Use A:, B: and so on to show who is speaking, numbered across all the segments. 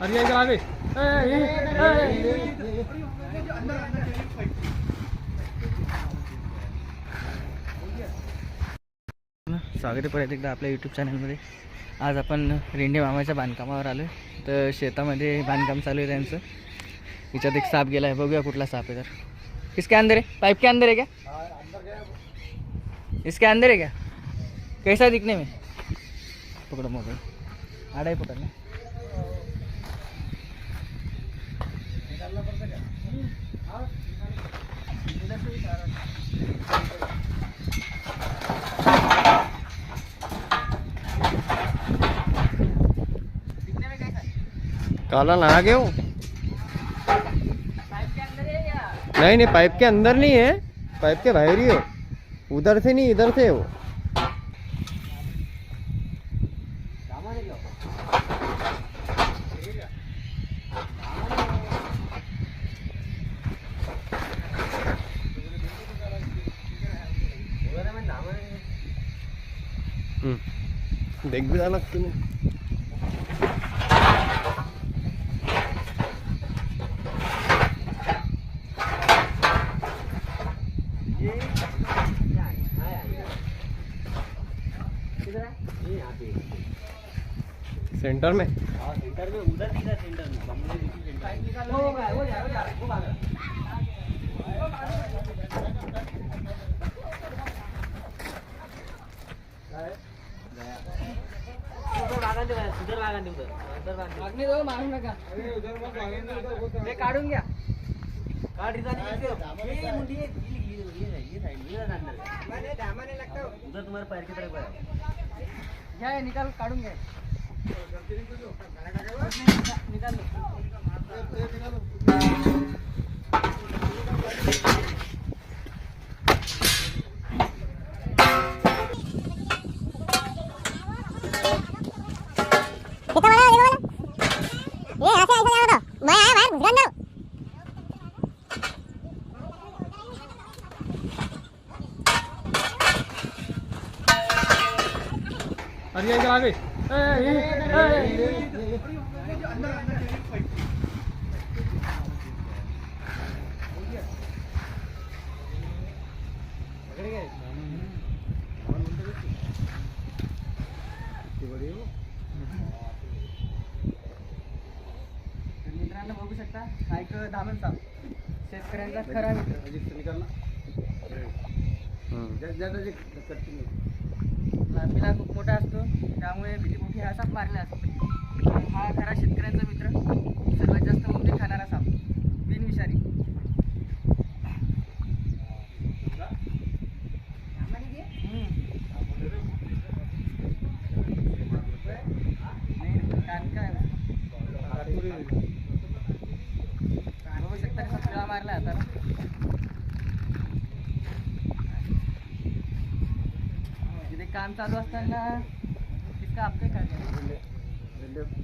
A: अरे इधर आगे
B: स्वागत आहे परत एकदा आपल्या यूट्यूब चॅनलमध्ये आज आपण रेंडे मामाच्या बांधकामावर आलो आहे तर शेतामध्ये बांधकाम चालू आहे त्यांचं. हिच्यात एक साप गेला आहे बघूया कुठला साप आहे तर. इसके अंदर है पाइप के अंदर है क्या? इसके अंदर है क्या? कैसा दिखने में? पकड़ो मोबाईल आडाही ही पकड़ना दिखने में कैसा है
C: काला
B: नहा गए हो? के
C: नहीं नहीं पाइप के अंदर नहीं है। पाइप के बाहर ही हो। उधर से नहीं इधर से है वो। हम्म. देख भी जाना तुम्हें
B: किधर
C: सेंटर में
B: उधर निकालो सेंटर गया वो जाए वो भाग रहा मागणी दो मारू नका ते काढून घ्या घ्या हे निकाल काढून घ्या निकाल
D: निकाल.
A: अरे इधर आगे ए, ए, ए,
B: तर मित्रांनो बघू शकता हा एक धामण साप शेतकऱ्यांचा खरा मित्र. लांबीला खूप मोठा असतो. त्यामुळे भीतीपोटी हा साप मारला असतो. हा खरा शेतकऱ्यांचा मित्र सर्वात जास्त उंदी खाणारा साप बिनविषारी नाही, कारण काय बघू शकता कसा पिळा मारला आता तिथे काम चालू असताना तितकं आपले काय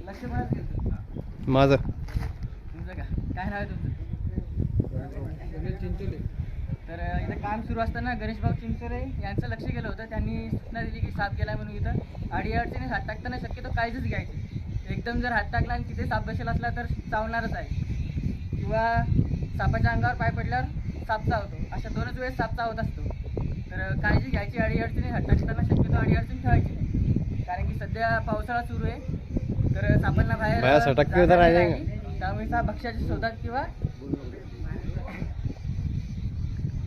B: लक्ष कोणाच गेलं
C: माझं.
B: तुमचं का? काय नाव आहे तुमचं? तर अं, इथं काम सुरू असताना गणेश भाऊ चिंचोरे यांचं लक्ष गेलं होतं. त्यांनी सूचना दिली की साप गेला म्हणून इथं. अडीअडचणी हात टाकताना शक्यतो काळजीच घ्यायची. एकदम जर हात टाकला आणि तिथे साप बसेल असला तर चावणारच आहे. किंवा सापाच्या अंगावर पाय पडल्यावर साप चावतो. अशा दोनच वेळेस साप चावत असतो. तर काळजी घ्यायची अडीअडचणी हात टाकताना शक्यतो अडीअडचण ठेवायची नाही. कारण की सध्या पावसाळा सुरू आहे. तर सापांना बाहेर. त्यामुळे भक्ष्याच्या शोधात किंवा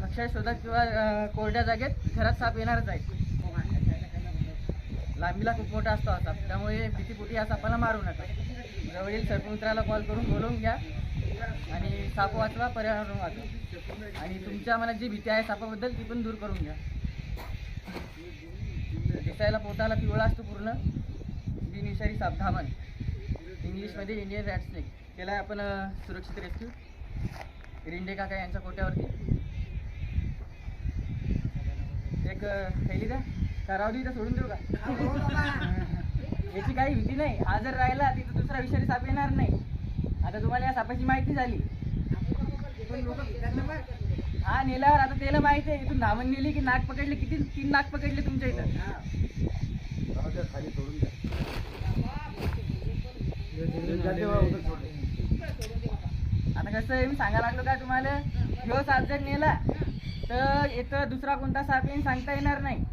B: भक्ष्याच्या शोधात किंवा कोरड्या जागेत घरात साप येणारच आहे. लांबीला खूप मोठा असतो हा साप. त्यामुळे भीतीपोटी या सापाला मारू नका. जवळील सर्पमित्राला कॉल करून बोलवून घ्या. आणि साप वाचवा पर्यावरण वाचवा. आणि तुमच्या मनात जी भीती आहे सापाबद्दल ती पण दूर करून घ्या. दिसायला पोटाला पिवळा असतो पूर्ण. बिनविषारी साप धामण इंग्लिशमध्ये इंडियन रॅट स्नेक. त्याला आपण अं, सुरक्षित रेस्क्यू. रिंडे काका यांच्या कोट्यावरती. एक थैली द्या. का दे इथं सोडून देऊ का? याची काही भीती नाही. हा जर राहिला तिथं दुसरा विषारी साप येणार नाही. आता तुम्हाला या सापाची माहिती झाली. हा नेल्यावर आता त्याला माहिती आहे इथून धामण नेली की नाक पकडले किती तीन नाक पकडले तुमच्या इथं. आता कसं आहे मी सांगायला लागलो काय तुम्हाला? ह्यो साप जर नेला तर इथं दुसरा कोणता साप येईन सांगता येणार नाही.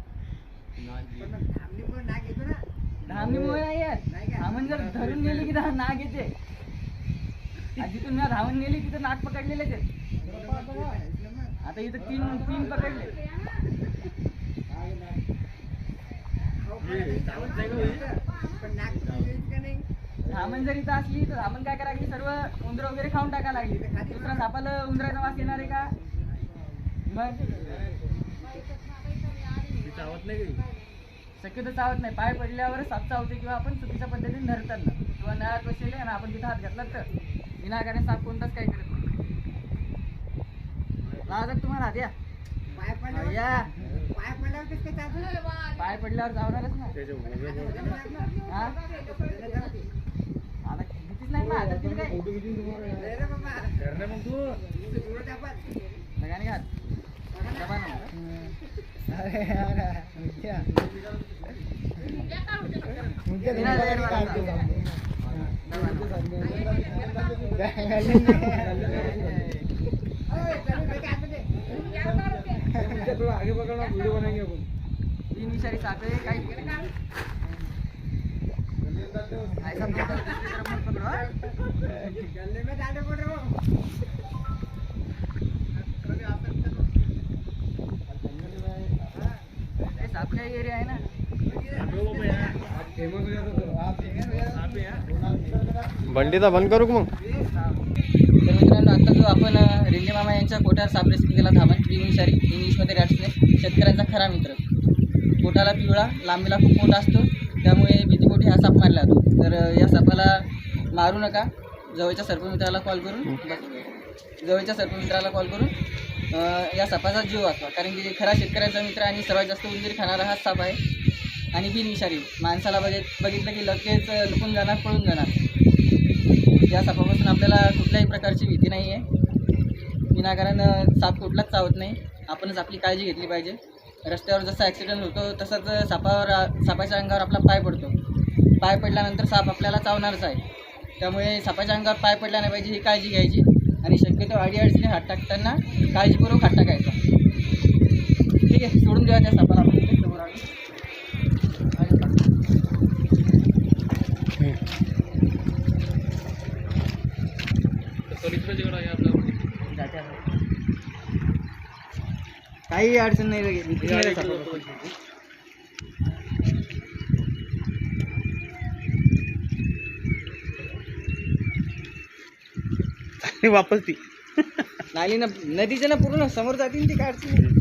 B: धामणीमुळे नाही येत. धामण जर धरून गेली की नाग येते. आणि जिथून मी धावून गेली तिथं नाक पकडलेलेच आहेत. आता इथं तीन तीन पकडले. धामण जर इथं असली तर धामण काय करायला लागली? सर्व उंदरं वगैरे खाऊन टाकायला लागली. दुसरा सापाला उंदराचा वास येणार आहे का? मग? शक्यतो चावत नाही. पाय पडल्यावर साप चावते किंवा आपण चुकीच्या पद्धतीने धरतात ना. किंवा नळात बसले आणि आपण तिथं हात घातला तर. विनाकारण साप कोणताच काही करत नाही. लावतात तुम्हाला हात या या. पाय पडल्यावर जावणारच ना हा? आता भीतीच नाही ना हातात तिला काय? लगाने घात डबा ना बिना लगाने वाला डबा ना.
A: थोड़ा आगे पकड़ना वीडियो बनाएंगे अपन
B: तीन विषारी साप है काही ऐसा मत पकड़ो एरिया है ना
A: हो
C: बंडीचा बंद करू मग?
B: तर मित्रांनो आता जो आपण रेल्वे मामा यांच्या कोट्यावर साप रेसिपी केला धामण क्रीम विषारी इंग्लिशमध्ये रॅट्सने शेतकऱ्यांचा खरा मित्र. पोटाला पिवळा लांबीला खूप मोठा असतो त्यामुळे भीतीपोटी हा साप मारला जातो. तर या सापाला मारू नका. जवळच्या सर्पमित्राला कॉल करून जवळच्या सर्पमित्राला कॉल करून या सापाचा जीव वाचवा. कारण की खरा शेतकऱ्यांचा मित्र आणि सर्वात जास्त उंदीर खाणारा हाच साप आहे. आणि बिनविषारी. माणसाला बघित बघितलं की लगेच अ, लपून जाणार पळून जाणार. या सापापासून आपल्याला कुठल्याही प्रकारची भीती नाही आहे. विनाकारण साप कुठलाच चावत नाही. आपणच आपली काळजी घेतली पाहिजे. रस्त्यावर जसा ॲक्सिडेंट होतो तसंच सापावर सापाच्या अंगावर आपला पाय पडतो. पाय पडल्यानंतर साप आपल्याला चावणारच आहे. त्यामुळे सापाच्या अंगावर पाय पडला नाही पाहिजे ही काळजी घ्यायची. आणि शक्यतो आडी अडचणी हात टाकताना काळजीपूर्वक हात टाकायचा. ठीक आहे सोडून द्या त्या सापाला आपण इथे समोर आणू. जाते आता. काही अडचण नाही.
C: वापस ती
B: नाली ना नदीच्या ना पूर्ण समोर जातील ती काय अडचण नाही.